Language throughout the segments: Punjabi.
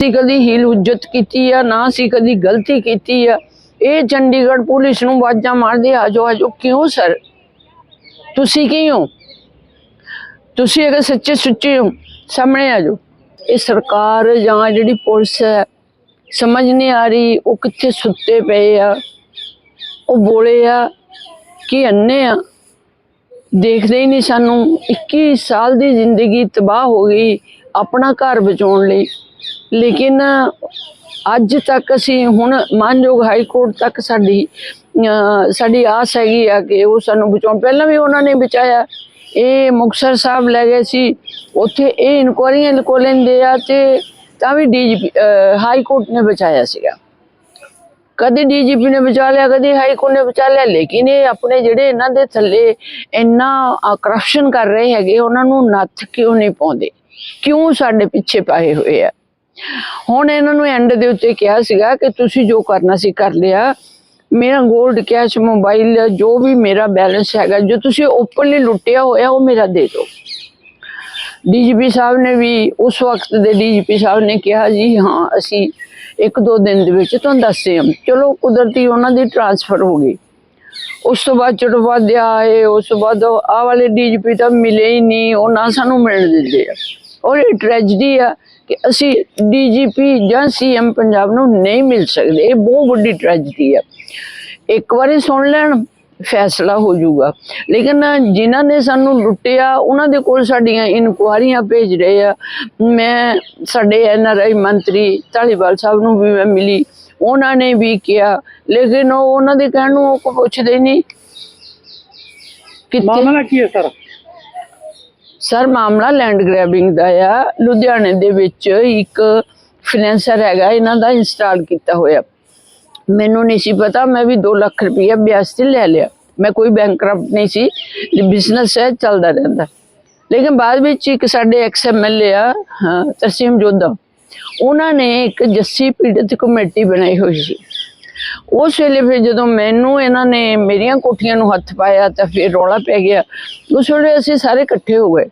ਅਸੀਂ ਕਦੀ ਹੀਲ ਹੁਜਤ ਕੀਤੀ ਆ, ਨਾ ਅਸੀਂ ਕਦੀ ਗਲਤੀ ਕੀਤੀ ਆ। ਇਹ ਚੰਡੀਗੜ੍ਹ ਪੁਲਿਸ ਨੂੰ ਵਾਜਾਂ ਮਾਰਦੇ ਆਜੋ ਆਜੋ, ਕਿਉਂ ਸਰ? ਤੁਸੀਂ ਕੀ ਹੋ ਤੁਸੀਂ ਅਗਰ ਸੱਚੇ ਸੁੱਚੇ ਹੋ, ਸਾਹਮਣੇ ਆਜੋ ਇਹ ਸਰਕਾਰ ਜਾਂ ਜਿਹੜੀ ਪੁਲਿਸ ਹੈ, ਸਮਝ ਨਹੀਂ ਆ ਰਹੀ ਉਹ ਕਿੱਥੇ ਸੁੱਤੇ ਪਏ ਆ। ਉਹ ਬੋਲੇ ਆ ਕਿ ਅੰਨੇ ਆ। ਦੇਖਦੇ ਹੀ ਨਹੀਂ ਸਾਨੂੰ। 21 ਸਾਲ ਦੀ ਜ਼ਿੰਦਗੀ ਤਬਾਹ ਹੋ ਗਈ ਆਪਣਾ ਘਰ ਬਚਾਉਣ ਲਈ। ਲੇਕਿਨ ਅੱਜ ਤੱਕ ਅਸੀਂ ਹੁਣ ਮਾਨਯੋਗ ਹਾਈ ਕੋਰਟ ਤੱਕ ਸਾਡੀ ਸਾਡੀ ਆਸ ਹੈਗੀ ਆ ਕਿ ਉਹ ਸਾਨੂੰ ਬਚਾਉਣ। ਪਹਿਲਾਂ ਵੀ ਉਹਨਾਂ ਨੇ ਬਚਾਇਆ। ਇਹ ਮੁਕਤਸਰ ਸਾਹਿਬ ਲੈ ਗਏ ਸੀ। ਉੱਥੇ ਇਹ ਇਨਕੁਆਰੀਆਂ ਲਕੋ ਲੈਂਦੇ ਆ ਤੇ ਤਾਂ ਵੀ ਡੀਜੀਪੀ ਹਾਈ ਕੋਰਟ ਨੇ ਬਚਾਇਆ ਸੀਗਾ। ਕਦੇ ਡੀਜੀਪੀ ਨੇ ਬਚਾ ਲਿਆ, ਕਦੇ ਹਾਈ ਕੋਰਟ ਨੇ ਬਚਾ ਲਿਆ। ਲੇਕਿਨ ਇਹ ਆਪਣੇ ਜਿਹੜੇ ਇਹਨਾਂ ਦੇ ਥੱਲੇ ਇੰਨਾ ਕਰਪਸ਼ਨ ਕਰ ਰਹੇ ਹੈਗੇ, ਉਹਨਾਂ ਨੂੰ ਨੱਥ ਕਿਉਂ ਨਹੀਂ ਪਾਉਂਦੇ? ਕਿਉਂ ਸਾਡੇ ਪਿੱਛੇ ਪਾਏ ਹੋਏ ਆ? ਹੁਣ ਇਹਨਾਂ ਨੂੰ ਐਂਡ ਦੇ ਉੱਤੇ ਕਿਹਾ ਸੀਗਾ ਕਿ ਤੁਸੀਂ ਜੋ ਕਰਨਾ ਸੀ ਕਰ ਲਿਆ। ਮੇਰਾ 골ਡ ਕੈਸ਼ ਮੋਬਾਈਲ ਜੋ ਵੀ ਮੇਰਾ ਬੈਲੈਂਸ ਹੈਗਾ, ਜੋ ਤੁਸੀਂ ਓਪਨਲੀ ਲੁੱਟਿਆ ਹੋਇਆ, ਉਹ ਮੇਰਾ ਦੇ ਦਿਓ। ਡੀਜੀਪੀ ਸਾਹਿਬ ਨੇ ਵੀ ਉਸ ਵਕਤ ਦੇ ਡੀਜੀਪੀ ਸਾਹਿਬ ਨੇ ਕਿਹਾ ਜੀ, ਹਾਂ, ਅਸੀਂ ਇੱਕ ਦੋ ਦਿਨ ਦੇ ਵਿੱਚ ਤੁਹਾਨੂੰ ਦੱਸਦੇ ਹਾਂ। ਚਲੋ, ਕੁਦਰਤੀ ਉਹਨਾਂ ਦੀ ਟ੍ਰਾਂਸਫਰ ਹੋ ਗਈ। ਉਸ ਤੋਂ ਬਾਅਦ ਚਟੋਪਾਧਿਆ ਆਏ, ਉਸ ਤੋਂ ਬਾਅਦ ਆ ਵਾਲੇ ਡੀਜੀਪੀ ਤਾਂ ਮਿਲੇ ਹੀ ਨਹੀਂ, ਉਹ ਨਾ ਸਾਨੂੰ ਮਿਲਣ ਦਿੰਦੇ ਆ। ਔਰ ਇਹ ਟ੍ਰੈਜਡੀ ਆ ਕਿ ਅਸੀਂ ਡੀਜੀਪੀ ਜਾਂ ਸੀਐਮ ਪੰਜਾਬ ਨੂੰ ਨਹੀਂ ਮਿਲ ਸਕਦੇ। ਇਹ ਬਹੁਤ ਵੱਡੀ ਟ੍ਰੈਜਡੀ ਆ। ਇੱਕ ਵਾਰੀ ਸੁਣ ਲੈਣ, ਫੈਸਲਾ ਹੋ ਜਾਊਗਾ। ਲੇਕਿਨ ਜਿਨ੍ਹਾਂ ਨੇ ਸਾਨੂੰ ਲੁੱਟਿਆ, ਉਹਨਾਂ ਦੇ ਕੋਲ ਸਾਡੀਆਂ ਇਨਕੁਆਰੀਆਂ ਭੇਜ ਰਹੇ ਆ। ਮੈਂ, ਸਾਡੇ ਐਨਆਰਆਈ ਮੰਤਰੀ ਢਾਲੀਵਾਲ ਸਾਹਿਬ ਨੂੰ ਵੀ ਮੈਂ ਮਿਲੀ। ਉਹਨਾਂ ਨੇ ਵੀ ਕਿਹਾ। ਲੇਕਿਨ ਉਹ ਉਹਨਾਂ ਦੇ ਕਹਿਣ ਨੂੰ ਉਹ ਪੁੱਛਦੇ ਨਹੀਂ। ਕਿੱਥੇ ਮਾਮਲਾ ਕੀ ਹੈ, ਸਰ? ਸਰ ਮਾਮਲਾ ਲੈਂਡ ਗ੍ਰੈਬਿੰਗ ਦਾ ਆ। ਲੁਧਿਆਣੇ ਦੇ ਵਿੱਚ ਇੱਕ ਫਾਈਨੈਂਸਰ ਹੈਗਾ ਇਹਨਾਂ ਦਾ ਇੰਸਟਾਲ ਕੀਤਾ ਹੋਇਆ। ਮੈਨੂੰ ਨਹੀਂ ਸੀ ਪਤਾ ਮੈਂ ਵੀ 2 ਲੱਖ ਰੁਪਇਆ ਵਿਆਜ ਤੇ ਲੈ ਲਿਆ। ਮੈਂ ਕੋਈ ਬੈਂਕਰਪਟ ਨਹੀਂ ਸੀ ਬਿਜ਼ਨਸ ਹੈ ਚੱਲਦਾ ਰਹਿੰਦਾ। ਲੇਕਿਨ ਬਾਅਦ ਵਿੱਚ ਇੱਕ ਸਾਡੇ ਐਕਸ ਐਮਐਲਏ ਆ ਹਾਂ, ਤਰਸੀਮ ਜੋਧਾ ਉਹਨਾਂ ਨੇ ਇੱਕ ਜੱਸੀ ਪੀੜਤ ਕਮੇਟੀ ਬਣਾਈ ਹੋਈ ਸੀ। ਉਸ ਵੇਲੇ ਫਿਰ ਜਦੋਂ ਮੈਨੂੰ ਇਹਨਾਂ ਨੇ ਮੇਰੀਆਂ ਕੋਠੀਆਂ ਨੂੰ ਹੱਥ ਪਾਇਆ ਤਾਂ ਫਿਰ ਰੌਲਾ ਪੈ ਗਿਆ। ਉਸ ਵੇਲੇ ਅਸੀਂ ਸਾਰੇ ਇਕੱਠੇ ਹੋ ਗਏ।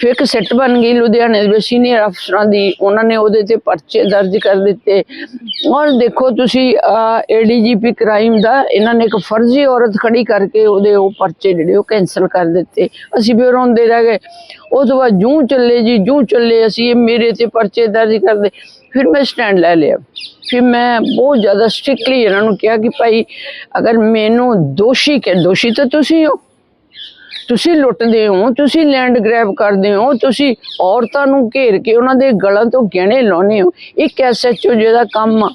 ਫਿਰ ਇੱਕ ਸੈੱਟ ਬਣ ਗਈ ਲੁਧਿਆਣੇ ਦੇ ਸੀਨੀਅਰ ਅਫਸਰਾਂ ਦੀ। ਉਹਨਾਂ ਨੇ ਉਹਦੇ ਤੇ ਪਰਚੇ ਦਰਜ ਕਰ ਦਿੱਤੇ। ਔਰ ਦੇਖੋ ਤੁਸੀਂ ਏਡੀਜੀਪੀ ਕ੍ਰਾਈਮ ਦਾ ਇਹਨਾਂ ਨੇ ਇੱਕ ਫਰਜ਼ੀ ਔਰਤ ਖੜੀ ਕਰਕੇ ਉਹਦੇ ਉਹ ਪਰਚੇ ਜਿਹੜੇ ਉਹ ਕੈਨਸਲ ਕਰ ਦਿੱਤੇ। ਅਸੀਂ ਵੀ ਰੋਂਦੇ ਰਹਿ ਗਏ। ਉਸ ਤੋਂ ਬਾਅਦ ਜੂੰ ਚੱਲੇ ਜੀ, ਜੂੰ ਚੱਲੇ ਅਸੀਂ, ਇਹ ਮੇਰੇ ਤੇ ਪਰਚੇ ਦਰਜ ਕਰਦੇ। ਫਿਰ ਮੈਂ ਸਟੈਂਡ ਲੈ ਲਿਆ। ਫਿਰ ਮੈਂ ਬਹੁਤ ਜ਼ਿਆਦਾ ਸਟ੍ਰਿਕਟਲੀ ਇਹਨਾਂ ਨੂੰ ਕਿਹਾ ਕਿ ਭਾਈ, ਅਗਰ ਮੈਨੂੰ ਦੋਸ਼ੀ ਕਿ, ਦੋਸ਼ੀ ਤਾਂ ਤੁਸੀਂ ਹੋ। ਤੁਸੀਂ ਲੁੱਟਦੇ ਹੋ, ਤੁਸੀਂ ਲੈਂਡ ਗ੍ਰੈਬ ਕਰਦੇ ਹੋ, ਤੁਸੀਂ ਔਰਤਾਂ ਨੂੰ ਘੇਰ ਕੇ ਉਹਨਾਂ ਦੇ ਗਲਾਂ ਤੋਂ ਗਹਿਣੇ ਲਾਉਨੇ ਹੋ। ਇੱਕ ਐਸਐਚਓ ਜਿਹਦਾ ਕੰਮ ਆ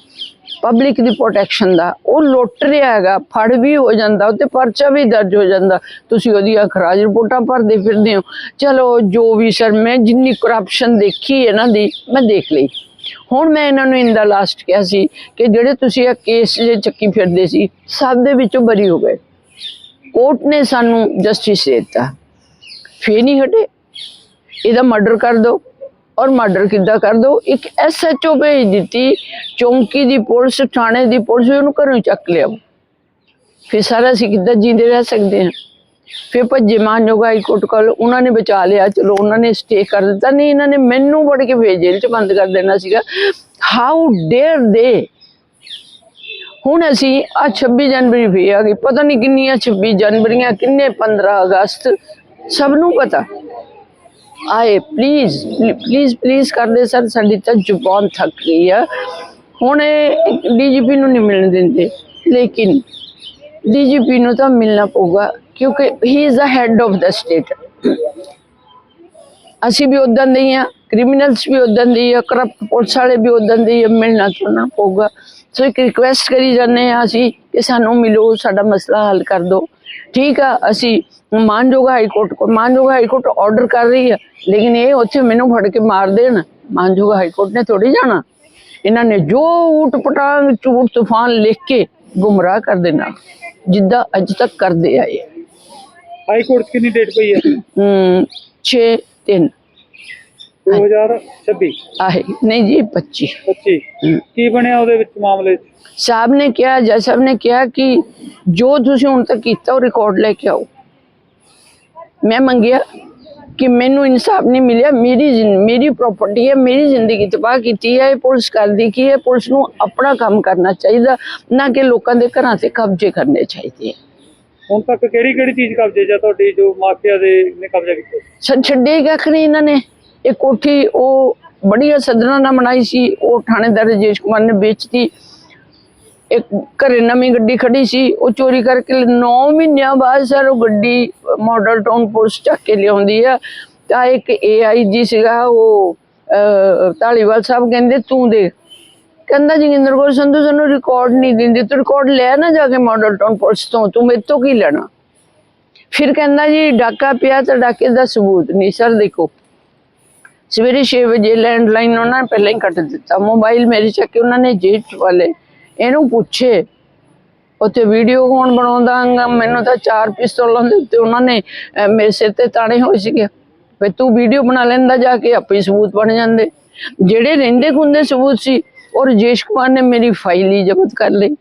ਪਬਲਿਕ ਦੀ ਪ੍ਰੋਟੈਕਸ਼ਨ ਦਾ, ਉਹ ਲੁੱਟ ਰਿਹਾ ਹੈਗਾ, ਫੜ ਵੀ ਹੋ ਜਾਂਦਾ ਉੱਤੇ ਪਰਚਾ ਵੀ ਦਰਜ ਹੋ ਜਾਂਦਾ। ਤੁਸੀਂ ਉਹਦੀ ਅਖਰਾਜ ਰਿਪੋਰਟਾਂ ਭਰਦੇ ਫਿਰਦੇ ਹੋ। ਚਲੋ, ਜੋ ਵੀ ਸਰ ਮੈਂ ਜਿੰਨੀ ਕਰਪਸ਼ਨ ਦੇਖੀ ਇਹਨਾਂ ਦੀ, ਮੈਂ ਦੇਖ ਲਈ। ਹੁਣ ਮੈਂ ਇਹਨਾਂ ਨੂੰ ਇੰਦਾ ਲਾਸਟ ਕਿਹਾ ਸੀ ਕਿ ਜਿਹੜੇ ਤੁਸੀਂ ਇਹ ਕੇਸ ਜੇ ਚੱਕੀ ਫਿਰਦੇ ਸੀ, ਸਭ ਦੇ ਵਿੱਚੋਂ ਬਰੀ ਹੋ ਗਏ। ਕੋਰਟ ਨੇ ਸਾਨੂੰ ਜਸਟਿਸ ਦੇ ਦਿੱਤਾ। ਫੇਰ ਨਹੀਂ ਹਟੇ। ਇਹਦਾ ਮਰਡਰ ਕਰ ਦਿਓ ਔਰ ਮਰਡਰ ਕਿੱਦਾਂ ਕਰ ਦਿਓ? ਇੱਕ ਐਸਐਚਓ ਭੇਜ ਦਿੱਤੀ, ਚੌਂਕੀ ਦੀ ਪੁਲਿਸ, ਥਾਣੇ ਦੀ ਪੁਲਿਸ ਵੀ ਉਹਨੂੰ ਘਰੋਂ ਹੀ ਚੱਕ ਲਿਆ ਫਿਰ ਸਾਰਾ ਅਸੀਂ ਕਿੱਦਾਂ ਜੀਂਦੇ ਰਹਿ ਸਕਦੇ ਹਾਂ? ਫਿਰ ਭੱਜੇ ਮਾਨਯੋਗ ਹਾਈ ਕੋਲ, ਉਹਨਾਂ ਨੇ ਬਚਾ ਲਿਆ। ਚਲੋ, ਉਹਨਾਂ ਨੇ ਸਟੇ ਕਰ ਦਿੱਤਾ। ਨਹੀਂ, ਇਹਨਾਂ ਨੇ ਮੈਨੂੰ ਵੜ ਕੇ ਫੇਰ ਜੇਲ੍ਹ ਚ ਬੰਦ ਕਰ ਦੇਣਾ ਸੀਗਾ। ਹਾਊ ਡੇਅਰ ਦੇ ਹੁਣ ਅਸੀਂ ਆ 26 ਜਨਵਰੀ ਵੀ ਆ ਗਈ। ਪਤਾ ਨਹੀਂ ਕਿੰਨੀਆਂ 26 ਜਨਵਰੀਆਂ, ਕਿੰਨੇ 15 ਅਗਸਤ, ਸਭ ਨੂੰ ਪਤਾ। ਆਏ ਪਲੀਜ਼ ਪਲੀਜ਼ ਪਲੀਜ਼ ਕਰਦੇ ਸਰ, ਸਾਡੀ ਤਾਂ ਜ਼ੁਬਾਨ ਥੱਕ ਗਈ ਆ। ਹੁਣ ਇਹ ਡੀਜੀਪੀ ਨੂੰ ਨਹੀਂ ਮਿਲਣ ਦਿੰਦੇ। ਲੇਕਿਨ ਡੀਜੀਪੀ ਨੂੰ ਤਾਂ ਮਿਲਣਾ ਪਊਗਾ, ਕਿਉਂਕਿ he is the head of the state ਅਸੀਂ ਵੀ ਉਦਾਂ ਦੇ ਆ ਕ੍ਰਿਮੀਨਲਸ ਵੀ ਉਦਾਂ ਦੇ ਆ ਕਰਪਟ ਪੁਲਿਸ ਵਾਲੇ ਵੀ ਉਦਾਂ ਦੇ ਆ, ਮਿਲਣਾ ਤਾਂ ਪਊਗਾ। ਸੋ ਇੱਕ ਰਿਕੁਐਸਟ ਕਰੀ ਜਾਂਦੇ ਆ ਅਸੀਂ ਕਿ ਸਾਨੂੰ ਮਿਲੋ, ਸਾਡਾ ਮਸਲਾ ਹੱਲ ਕਰ ਦਿਓ। ਠੀਕ ਆ, ਅਸੀਂ ਮਾਨਯੋਗ ਹਾਈ ਕੋਰਟ ਕੋ, ਮਾਨਯੋਗ ਹਾਈ ਕੋਰਟ ਆਰਡਰ ਕਰ ਰਹੀ ਹੈ ਲੇਕਿਨ ਇਹ ਉੱਥੇ ਮੈਨੂੰ ਫੜ ਕੇ ਮਾਰ ਦੇਣ। ਮਾਨਯੋਗ ਹਾਈ ਕੋਰਟ ਨੇ ਥੋੜੀ ਜਾਣਾ। ਇਹਨਾਂ ਨੇ ਜੋ ਊਟ ਪਟਾਂਗ ਝੂਠ ਤੂਫਾਨ ਲਿਖ ਕੇ ਗੁੰਮਰਾਹ ਕਰ ਦੇਣਾ। ਜਿੱਦਾਂ ਅੱਜ ਤੱਕ ਕਰਦੇ ਆਏ ਹਾਈ ਕੋਰਟ 'ਚ ਕਿੰਨੀ ਡੇਟ ਪਈ ਹੈ? ਹਮ 6 3 2026 ਆਏ ਨਹੀਂ ਜੀ 25 25 ਕੀ ਬਣਿਆ ਉਹਦੇ ਵਿੱਚ ਮਾਮਲੇ 'ਚ? ਸਾਹਿਬ ਨੇ ਕਿਹਾ ਜੱਜ ਸਾਹਿਬ ਨੇ ਕਿਹਾ ਕਿ ਜੋ ਤੁਸੀਂ ਹੁਣ ਤੱਕ ਕੀਤਾ ਉਹ ਰਿਕਾਰਡ ਲੈ ਕੇ ਆਓ। ਮੈਂ ਮੰਗਿਆ। ਕਿ ਮੈਨੂੰ ਇਨਸਾਫ ਨਹੀਂ ਮਿਲਿਆ ਮੇਰੀ ਜ਼ਿੰ- ਮੇਰੀ ਪ੍ਰਾਪਰਟੀ ਹੈ ਮੇਰੀ ਜ਼ਿੰਦਗੀ ਤਬਾਹ ਕੀਤੀ ਹੈ ਪੁਲਿਸ ਕਰਦੀ ਕੀ ਹੈ ਪੁਲਿਸ ਨੂੰ ਆਪਣਾ ਕੰਮ ਕਰਨਾ ਚਾਹੀਦਾ ਨਾ ਕਿ ਲੋਕਾਂ ਦੇ ਘਰਾਂ ਤੇ ਕਬਜ਼ੇ ਕਰਨੇ ਚਾਹੀਦੇ ਹੁਣ ਤੱਕ ਕਿਹੜੀ ਕਿਹੜੀ ਚੀਜ਼ ਕਬਜ਼ੇ ਆ ਤੁਹਾਡੀ ਜੋ ਮਾਫੀਆ ਦੇ ਨੇ ਕਬਜ਼ਾ ਕੀਤਾ? ਛੱਡੇ ਕੱਖ ਨਹੀਂ ਇਹਨਾਂ ਨੇ। ਇਹ ਕੋਠੀ ਉਹ ਬੜੀਆਂ ਸਦਰਾਂ ਨਾਲ ਬਣਾਈ ਸੀ ਉਹ ਥਾਣੇਦਾਰ ਰਜੇਸ਼ ਕੁਮਾਰ ਨੇ ਵੇਚਤੀ। ਇੱਕ ਘਰੇ ਨਵੀਂ ਗੱਡੀ ਖੜੀ ਸੀ, ਉਹ ਚੋਰੀ ਕਰਕੇ 9 ਮਹੀਨਿਆਂ ਬਾਅਦ ਸਰ ਉਹ ਗੱਡੀ ਮਾਡਲ ਟਾਊਨ ਪੁਲਿਸ ਚੱਕ ਕੇ ਲਿਆਉਂਦੀ ਆ। ਤਾਂ ਇੱਕ ਏਆਈਜੀ ਸੀਗਾ, ਉਹ ਧਾਲੀਵਾਲ ਸਾਹਿਬ ਕਹਿੰਦੇ, ਤੂੰ ਦੇ ਕਹਿੰਦਾ, ਜਗਿੰਦਰ ਕੌਰ, ਸੰਧੂ ਸਾਨੂੰ ਰਿਕਾਰਡ ਨਹੀਂ ਦਿੰਦੀ। ਤੂੰ ਰਿਕਾਰਡ ਲੈ ਨਾ ਜਾ ਕੇ ਮਾਡਲ ਟਾਊਨ ਪੁਲਿਸ ਤੋਂ। ਤੂੰ ਮੇਰੇ ਤੋਂ ਕੀ ਲੈਣਾ? ਫਿਰ ਕਹਿੰਦਾ, ਜੀ, ਡਾਕਾ ਪਿਆ ਤਾਂ ਡਾਕੇ ਦਾ ਸਬੂਤ ਨਹੀਂ। ਸਰ, ਦੇਖੋ, ਸਵੇਰੇ 6 ਵਜੇ ਲੈਂਡਲਾਈਨ ਉਹਨਾਂ ਨੇ ਪਹਿਲਾਂ ਹੀ ਕੱਟ ਦਿੱਤਾ। ਮੋਬਾਈਲ ਮੇਰੇ ਚੱਕ ਕੇ ਉਹਨਾਂ ਨੇ ਜੇਬ ਵਾਲੇ ਇਹਨੂੰ ਪੁੱਛੇ, ਉੱਥੇ ਵੀਡੀਓ ਕੌਣ ਬਣਾਉਂਦਾ ਮੈਨੂੰ ਤਾਂ ਚਾਰ ਪਿਸਤੌਲਾਂ ਦੇ ਉੱਤੇ ਉਹਨਾਂ ਨੇ ਮੇਰੇ ਸਿਰ ਤੇ ਤਾਣੇ ਹੋਏ ਸੀਗੇ। ਵੀ ਤੂੰ ਵੀਡੀਓ ਬਣਾ ਲੈਂਦਾ ਜਾ ਕੇ, ਆਪੇ ਸਬੂਤ ਬਣ ਜਾਂਦੇ। ਜਿਹੜੇ ਰਹਿੰਦੇ ਖੁੰਦੇ ਸਬੂਤ ਸੀ ਔਰ ਰਜੇਸ਼ ਕੁਮਾਰ ਨੇ ਮੇਰੀ ਫਾਈਲ ਹੀ ਜ਼ਬਤ ਕਰ ਲਈ।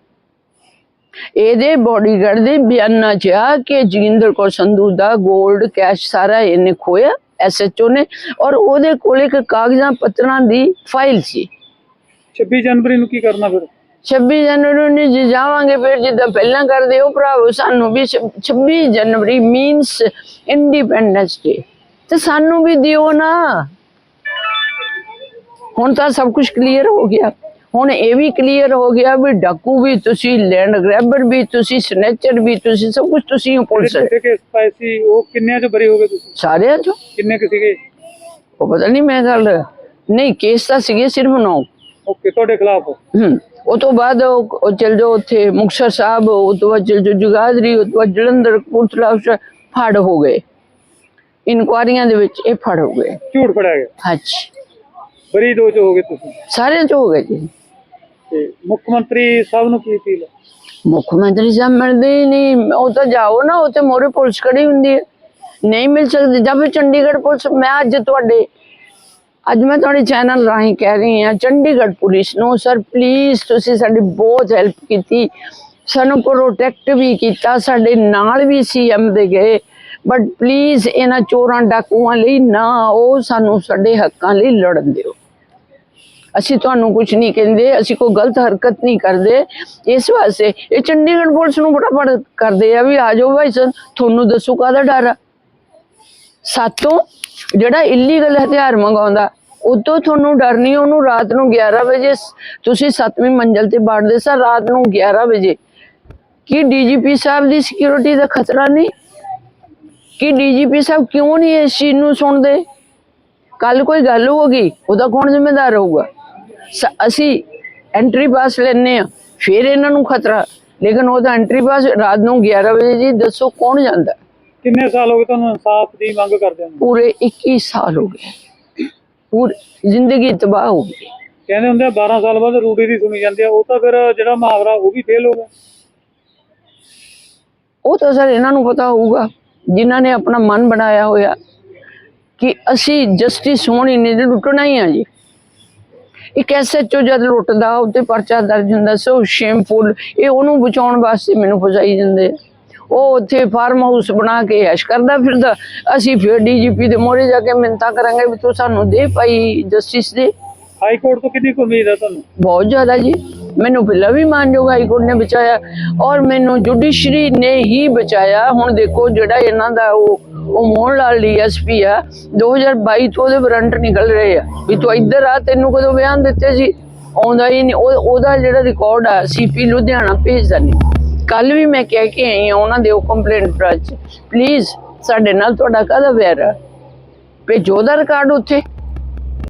ਇਹਦੇ ਬਾਡੀਗਾਰਡ ਦੇ ਬਿਆਨਾਂ 'ਚ ਆ ਕਿ ਜੋਗਿੰਦਰ ਕੌਰ ਸੰਧੂ ਦਾ 골ਡ ਕੈਸ਼ ਸਾਰਾ ਇਹਨੇ ਖੋਇਆ ਐਸਐਚਓ ਨੇ, ਔਰ ਉਹਦੇ ਕੋਲ ਇੱਕ ਕਾਗਜ਼ਾਂ ਪੱਤਰਾਂ ਦੀ ਫਾਈਲ ਸੀ। 26 ਜਨਵਰੀ ਨੂੰ ਕੀ ਕਰਨਾ ਫਿਰ? 26 ਜਨਵਰੀ ਨੂੰ ਜੇ ਜਾਵਾਂਗੇ ਫਿਰ ਜਿੱਦਾਂ ਪਹਿਲਾਂ ਕਰਦੇ ਉਹ ਭਰਾਵੋ ਸਾਨੂੰ ਵੀ ਛ- 26 ਜਨਵਰੀ ਮੀਨਸ ਇੰਡੀਪੈਂਡੈਂਸ ਡੇ ਤੇ ਸਾਨੂੰ ਵੀ ਦਿਓ ਨਾ। ਹੁਣ ਤਾਂ ਸਭ ਕੁਝ ਕਲੀਅਰ ਹੋ ਗਿਆ। ਹੁਣ ਇਹ ਵੀ ਕਲੀਅਰ ਹੋ ਗਿਆ ਵੀ ਡਾਕੂ ਵੀ ਤੁਸੀਂ ਲੈਂਡ ਗ੍ਰੈਬਰ ਵੀ ਤੁਸੀਂ ਸਨੇਚਰ ਵੀ ਤੁਸੀਂ ਸਭ ਕੁਝ ਤੁਸੀਂ ਹੋ ਪੁਲਿਸ ਜਿਹੜੇ ਕੇਸ ਪਾਏ ਸੀ ਉਹ ਕਿੰਨਿਆਂ 'ਚ ਬਰੀ ਹੋ ਗਏ ਤੁਸੀਂ? ਸਾਰਿਆਂ ਚੋਂ। ਕਿੰਨੇ ਕੁ ਸੀਗੇ? ਉਹ ਪਤਾ ਨਹੀਂ ਮੈਂ ਗੱਲ ਨਹੀਂ ਕੇਸ ਤਾਂ ਸੀਗੇ ਸਿਰਫ ਨੌ। ਓਕੇ ਤੁਹਾਡੇ ਖਿਲਾਫ। ਹਮ ਉਹ ਤੋਂ ਬਾਅਦ ਉਹ ਚਲ ਜਾਓ ਉੱਥੇ ਮੁਕਤਸਰ ਸਾਹਿਬ ਉਹ ਤੋਂ ਬਾਅਦ ਚਲ ਜਾਓ ਜੁਗਾਦਰੀ ਉਹ ਤੋਂ ਬਾਅਦ ਜਲੰਧਰ ਕਪੂਰਥਲਾ ਉਸ ਫੜ ਹੋ ਗਏ। ਇਨਕੁਆਰੀਆਂ ਦੇ ਵਿੱਚ ਇਹ ਫੜ ਹੋ ਗਏ। ਝੂਠ ਫੜਿਆ ਗਿਆ? ਹਾਂਜੀ। ਬਰੀ ਦੋ 'ਚ ਹੋ ਗਏ ਤੁਸੀਂ? ਸਾਰਿਆਂ ਚ ਹੋ ਗਏ ਜੀ। ਤੇ ਮੁੱਖ ਮੰਤਰੀ ਸਾਹਿਬ ਨੂੰ ਕੀ ਅਪੀਲ ਮੁੱਖ ਮੰਤਰੀ ਸਾਹਿਬ ਮਿਲਦੇ ਨਹੀਂ। ਉਹ ਤਾਂ ਜਾਓ ਨਾ ਉੱਥੇ ਮੋਰੇ ਪੁਲਿਸ ਖੜੀ ਹੁੰਦੀ ਹੈ। ਨਹੀਂ ਮਿਲ ਸਕਦੀ। ਜਾਂ ਫਿਰ ਚੰਡੀਗੜ੍ਹ ਪੁਲਿਸ ਮੈਂ ਅੱਜ ਤੁਹਾਡੇ ਅੱਜ ਮੈਂ ਤੁਹਾਡੇ ਚੈਨਲ ਰਾਹੀਂ ਕਹਿ ਰਹੀ ਹਾਂ, ਚੰਡੀਗੜ੍ਹ ਪੁਲਿਸ ਨੂੰ ਸਰ ਪਲੀਜ਼ ਤੁਸੀਂ ਸਾਡੀ ਬਹੁਤ ਹੈਲਪ ਕੀਤੀ। ਸਾਨੂੰ ਪ੍ਰੋਟੈਕਟ ਵੀ ਕੀਤਾ, ਸਾਡੇ ਨਾਲ ਵੀ ਸੀਐਮ ਦੇ ਗਏ। ਬਟ ਪਲੀਜ਼ ਇਹਨਾਂ ਚੋਰਾਂ ਡਾਕੂਆਂ ਲਈ ਨਾ ਉਹ ਸਾਨੂੰ ਸਾਡੇ ਹੱਕਾਂ ਲਈ ਲੜਨ ਦਿਓ। ਅਸੀਂ ਤੁਹਾਨੂੰ ਕੁਝ ਨਹੀਂ ਕਹਿੰਦੇ, ਅਸੀਂ ਕੋਈ ਗਲਤ ਹਰਕਤ ਨਹੀਂ ਕਰਦੇ। ਇਸ ਵਾਸਤੇ ਇਹ ਚੰਡੀਗੜ੍ਹ ਪੁਲਿਸ ਨੂੰ ਬੜਾ ਬੜਾ ਕਰਦੇ ਆ ਵੀ ਆ ਜਾਓ ਭਾਈ ਸਰ ਤੁਹਾਨੂੰ ਦੱਸੋ ਕਾਹਦਾ ਡਰ ਆ? ਸਾਤੋਂ ਜਿਹੜਾ ਇਲੀਗਲ ਹਥਿਆਰ ਮੰਗਾਉਂਦਾ, ਉਦੋਂ ਤੁਹਾਨੂੰ ਡਰ ਨਹੀਂ, ਉਹਨੂੰ ਰਾਤ ਨੂੰ 11 ਵਜੇ ਤੁਸੀਂ 7ਵੀਂ ਮੰਜ਼ਲ ਤੇ ਬਾੜਦੇ ਸਰ ਰਾਤ ਨੂੰ 11 ਵਜੇ। ਕੀ ਡੀਜੀਪੀ ਸਾਹਿਬ ਦੀ ਸਿਕਿਉਰਿਟੀ ਦਾ ਖਤਰਾ ਨਹੀਂ? ਕਿ ਡੀਜੀਪੀ ਸਾਹਿਬ ਕਿਉਂ ਨਹੀਂ ਇਸ ਚੀਜ਼ ਨੂੰ ਸੁਣਦੇ? ਕੱਲ ਕੋਈ ਗੱਲ ਹੋ ਉਹਦਾ ਕੌਣ ਜ਼ਿੰਮੇਦਾਰ ਹੋਊਗਾ? ਸ- ਅਸੀਂ ਐਂਟਰੀ ਪਾਸ ਲੈਣੇ ਆ ਫਿਰ ਇਹਨਾਂ ਨੂੰ ਖਤਰਾ। ਲੇਕਿਨ ਉਹਦਾ ਐਂਟਰੀ ਪਾਸ ਰਾਤ ਨੂੰ 11 ਵਜੇ ਜੀ, ਦੱਸੋ ਕੌਣ ਜਾਂਦਾ? ਕਿੰਨੇ ਸਾਲ ਹੋ ਗਏ ਤੁਹਾਨੂੰ ਇਨਸਾਫ ਦੀ ਮੰਗ ਕਰਦੇ ਨੂੰ ਪੂਰੇ 21 ਸਾਲ ਹੋ ਗਏ। ਪੂਰੀ ਜ਼ਿੰਦਗੀ ਤਬਾਹ ਹੋ ਗਈ। ਕਹਿੰਦੇ ਹੁੰਦੇ ਆ 12 ਸਾਲ ਬਾਅਦ ਰੂੜੀ ਦੀ ਸੁਣੀ ਜਾਂਦੀ ਆ ਉਹ ਤਾਂ ਫਿਰ ਜਿਹੜਾ ਮੁਹਾਵਰਾ ਉਹ ਵੀ ਫੇਲ ਹੋ ਗਿਆ। ਉਹ ਤਾਂ ਸਰ ਇਹਨਾਂ ਨੂੰ ਪਤਾ ਹੋਊਗਾ ਜਿਨ੍ਹਾਂ ਨੇ ਆਪਣਾ ਮਨ ਬਣਾਇਆ ਹੋਇਆ ਕਿ ਅਸੀਂ ਜਸਟਿਸ ਹੋਣੀ ਨਹੀਂ ਤੇ ਲੁੱਟਣਾ ਹੀ ਆ ਜੀ। ਇੱਕ ਐਸਐਚਓ ਜਦ ਲੁੱਟਦਾ ਉੱਤੇ ਪਰਚਾ ਦਰਜ ਹੁੰਦਾ ਸੋ ਸ਼ੇਮਫੁਲ ਇਹ ਉਹਨੂੰ ਬਚਾਉਣ ਵਾਸਤੇ ਮੈਨੂੰ ਫਸਾਈ ਜਾਂਦੇ ਆ। ਉਹ ਉੱਥੇ ਫਾਰਮ ਹਾਊਸ ਬਣਾ ਕੇ ਐਸ਼ ਕਰਦਾ ਫਿਰਦਾ। ਅਸੀਂ ਫਿਰ ਡੀਜੀਪੀ ਦੇ ਮੋਰੇ ਜਾ ਕੇ ਮਿੰਤਾ ਕਰਾਂਗੇ ਵੀ ਤੂੰ ਸਾਨੂੰ ਦੇ ਭਾਈ ਜਸਟਿਸ ਦੇ। ਹਾਈ ਕੋਰਟ ਤੋਂ ਕਿੰਨੀ ਉਮੀਦ ਆ ਤੁਹਾਨੂੰ? ਬਹੁਤ ਜ਼ਿਆਦਾ ਜੀ। ਮੈਨੂੰ ਪਹਿਲਾਂ ਵੀ ਮਾਨਯੋਗ ਹਾਈ ਕੋਰਟ ਨੇ ਬਚਾਇਆ ਔਰ ਮੈਨੂੰ ਜੁਡੀਸ਼ਰੀ ਨੇ ਹੀ ਬਚਾਇਆ। ਹੁਣ ਦੇਖੋ ਜਿਹੜਾ ਇਹਨਾਂ ਦਾ ਉਹ ਉਹ ਮੋਹਨ ਲਾਲ ਡੀਐਸਪੀ ਆ 2022 ਤੋਂ ਉਹਦੇ ਵਾਰੰਟ ਨਿਕਲ ਰਹੇ ਆ। ਵੀ ਤੂੰ ਇੱਧਰ ਆ ਤੈਨੂੰ ਕਦੋਂ ਬਿਆਨ ਦਿੱਤੇ ਸੀ? ਆਉਂਦਾ ਹੀ ਨਹੀਂ। ਉਹ ਉਹਦਾ ਜਿਹੜਾ ਰਿਕਾਰਡ ਆ ਸੀਪੀ ਲੁਧਿਆਣਾ ਭੇਜਦਾ ਨਹੀਂ। ਕੱਲ ਵੀ ਮੈਂ ਕਹਿ ਕੇ ਆਈ ਆ ਉਹਨਾਂ ਦੇ ਉਹ ਕੰਪਲੇਂਟ ਬ੍ਰਾਂਚ ਪਲੀਜ਼ ਸਾਡੇ ਨਾਲ ਤੁਹਾਡਾ ਕਾਹਦਾ ਵੈਰ ਆ ਭੇਜੋ ਉਹਦਾ ਰਿਕਾਰਡ ਉੱਥੇ।